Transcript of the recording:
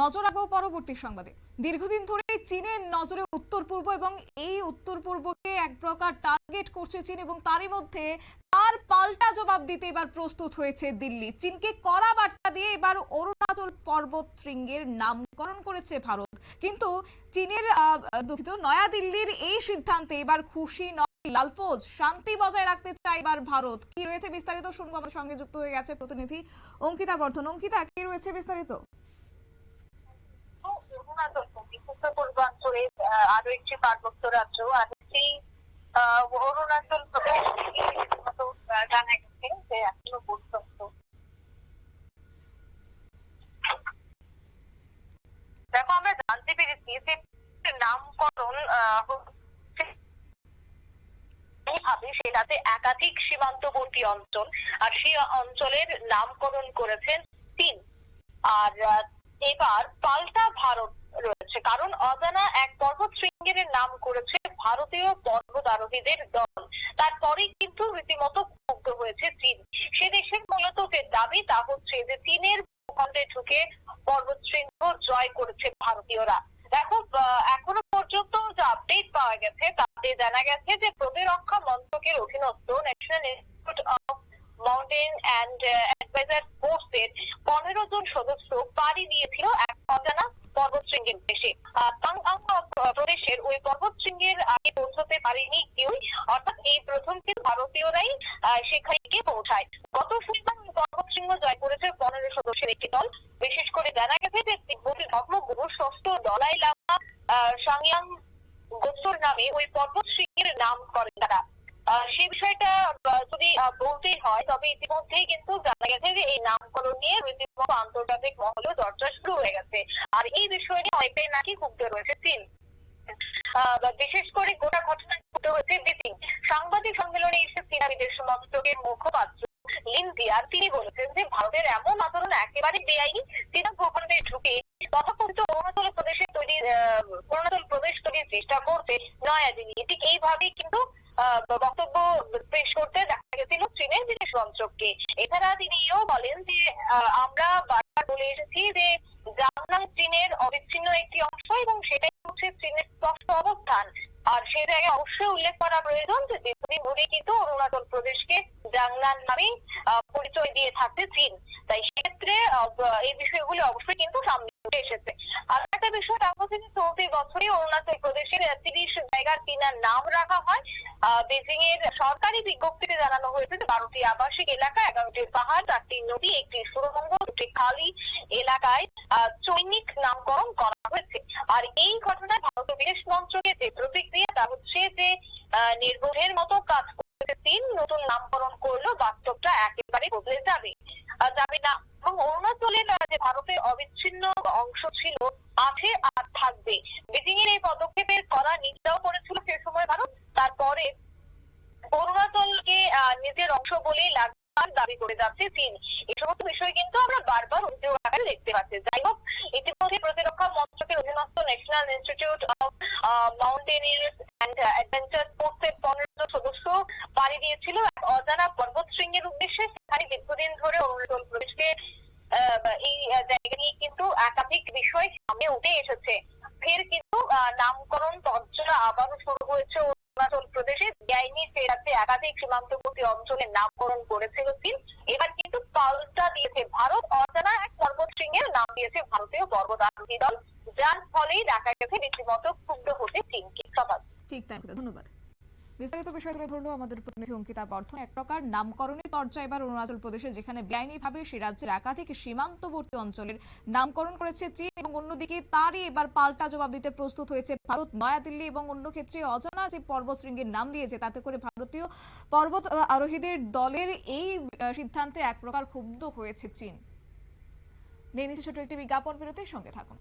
নজর রাখব পরবর্তী সংবাদে। দীর্ঘদিন ধরে চীনের নজরে উত্তর পূর্ব এবং এই উত্তর পূর্বকে এক প্রকার টার্গেট করছে চীন এবং তারই মধ্যে তার পাল্টা জবাব দিতে এবার প্রস্তুত হয়েছে দিল্লি। চীনকে কড়া বার্তা দিয়ে এবার অরুণাচল পর্বত শৃঙ্গের নামকরণ করেছে ভারত। কিন্তু চীনের দুঃখিত, নয়াদিল্লির এই সিদ্ধান্তে এবার খুশি নয় লালফৌজ শান্তি বজায় রাখতে চায় এবার ভারত। কি রয়েছে বিস্তারিত শুনব আমাদের সঙ্গে যুক্ত হয়ে গেছে প্রতিনিধি অঙ্কিতা বর্ধন। অঙ্কিতা, কি রয়েছে বিস্তারিত? অরুণাচল প্রদেশ উত্তর পূর্বাঞ্চলে আরও একটি পার্বত্য রাজ্য আর সেই অরুণাচল প্রদেশ জানা গেছে যে এখনও পর্যন্ত। দেখো আমরা জানতে পেরেছি যে নামকরণ আহ, সেটাতে একাধিক সীমান্তবর্তী অঞ্চল আর সেই অঞ্চলের নামকরণ করেছেন চীন আর এবার কারণ অজানা এক পর্বত শৃঙ্গের নাম করেছে ভারতীয় পর্বতারোহীদের দল। তারপরেই কিন্তু রীতিমতো ক্ষুব্ধ হয়েছে চীন। সে দেশের মূলত যে দাবি, তা হচ্ছে যে চীনের ভূখণ্ডে ঢুকে পর্বত শৃঙ্গ জয় করেছে ভারতীয়রা। দেখো এখনও পর্যন্ত যে আপডেট পাওয়া গেছে, তাতে জানা গেছে যে প্রতিরক্ষা মন্ত্রকের অধীনস্থ national institute of mountain and advisor ফোর্সের পনেরো জন সদস্য পাড়ি দিয়েছিল এক অজানা পর্বত শৃঙ্গের দেশে কাংআং প্রদেশের ওই শৃঙ্গের আগে পৌঁছতে পারেনি কেউই। অর্থাৎ এই প্রথম কিন্তু ভারতীয়রাই সেখানে গিয়ে পৌঁছায়। গত শনিবার ওই পর্বত শৃঙ্গ জয় করেছে পনেরো সদস্যের একটি দল। বিশেষ করে জানা গেছে যে তিব্বতী ধর্মগুরু ষষ্ঠ দলাই লামা সাংয়াং গোস্বর নামে ওই পর্বত শৃঙ্গের নাম করেন তারা। সেই বিষয়টা যদি আহ, বলতেই হয় তবে ইতিমধ্যেই কিন্তু জানা গেছে যে এই নামকরণ নিয়ে রীতিমতো আন্তর্জাতিক মহলেও চর্চা শুরু হয়ে গেছে। আর এই বিষয় নিয়ে অনেকটাই নাকি ক্ষুব্ধ রয়েছে চীন। বিশেষ করে গোটা ঘটনা ঘটে হয়েছে সাংবাদিক সম্মেলনে এসে চীনা মন্ত্রকের মুখপাত্র লিন তিনি বলেছেন যে ভারতের এমন আচরণ একেবারে বেআইনি চীনা ভূখণ্ডে ঢুকে তথাকথিত অরুণাচল প্রদেশে তৈরি অরুণাচল প্রদেশ তৈরির চেষ্টা করতে নয়াদিল্লি ঠিক এইভাবেই কিন্তু বক্তব্য পেশ করতে দেখা গেছিল চীনের বিদেশ মন্ত্রককে। এছাড়া তিনি এও বলেন যে আমরা বারবার বলে এসেছি যে জামনাং চীনের অবিচ্ছিন্ন একটি অংশ এবং সেটাই হচ্ছে চীনের স্পষ্ট অবস্থান। আর সে জায়গায় অবশ্যই উল্লেখ করা প্রয়োজন যে দীর্ঘদিন ধরে কিন্তু অরুণাচল প্রদেশকে জাংনান নামেই পরিচয় দিয়ে থাকছে চীন। তাই সেক্ষেত্রে এই বিষয়গুলো অবশ্যই কিন্তু সামনে উঠে এসেছে। আর একটা বিষয় তা হচ্ছে যে চলতি বছরই অরুণাচল প্রদেশের তিরিশ জায়গার কিনার নাম রাখা হয়। বেজিং এর সরকারি বিজ্ঞপ্তিতে জানানো হয়েছে যে বারোটি আবাসিক এলাকা এগারোটি পাহাড়, চারটি নদী, একটি সুড়ঙ্গ দুটি খালি এলাকায় চৈনিক নামকরণ করা আর এই ঘটনায় ভারতের বিদেশ মন্ত্রকের যে প্রতিক্রিয়া, তা হচ্ছে যে নির্বোধের মতো কাজ করতে চীন নতুন নামকরণ করলেও বাস্তবটা একেবারে বদলে যাবে। যাবে না। এবং অরুণাচলের যে ভারতের অবিচ্ছিন্ন অংশ ছিল, আছে আর থাকবে। বেজিং এর এই পদক্ষেপের করা নিন্দাও করেছিল সে সময় ভারত। তারপরে অরুণাচলকে নিজের অংশ বলেই লাগাতার দাবি করে যাচ্ছে চীন। এই সমস্ত বিষয় কিন্তু আমরা বারবার অভিযোগ আকারে দেখতে পাচ্ছি। যাই হোক, ইতিমধ্যে প্রতিরক্ষা মন্ত্রকের অধীনস্থ national institute of mountaineers and adventure ফোর্সের পনেরো সদস্য পাড়ি দিয়েছিল এক অজানা পর্বত শৃঙ্গের উদ্দেশ্যে। সেখানে দীর্ঘদিন ধরে অরুণাচল প্রদেশকে এই জায়গা নিয়ে কিন্তু একাধিক বিষয় সামনে উঠে এসেছে। ফের কিন্তু নামকরণ চর্চা আবারও শুরু হয়েছে অরুণাচল প্রদেশে ফেরাতে একাধিক সীমান্তবর্তী অঞ্চলের নামকরণ করেছিল চীন। এবার কিন্তু পাল্টা দিয়েছে ভারত। অজানা এক পর্বত শৃঙ্গের নাম দিয়েছে ভারতীয় পর্বতারোহী দল। যার ফলেই দেখা গেছে রীতিমতো ক্ষুব্ধ হতে চীনকে। সবাই ঠিক তাই, ধন্যবাদ। বিস্তারিত বিষয় তুলে ধরলো আমাদের প্রতিনিধি অঙ্কিতা বর্ধন। এক প্রকার নামকরণের চর্চা এবার অরুণাচল প্রদেশে, যেখানে বেআইনিভাবে সেই রাজ্যের একাধিক সীমান্তবর্তী অঞ্চলের নামকরণ করেছে চীন এবং অন্যদিকে তারই এবার পাল্টা জবাব দিতে প্রস্তুত হয়েছে ভারত। নয়াদিল্লি এবং অন্য ক্ষেত্রে অজানা যে পর্বত শৃঙ্গের নাম দিয়েছে, তাতে করে ভারতীয় পর্বত আরোহীদের দলের এই সিদ্ধান্তে এক প্রকার ক্ষুব্ধ হয়েছে চীন। নিয়ে নিচ্ছে ছোট একটি বিজ্ঞাপন বিরতির সঙ্গে থাকুন।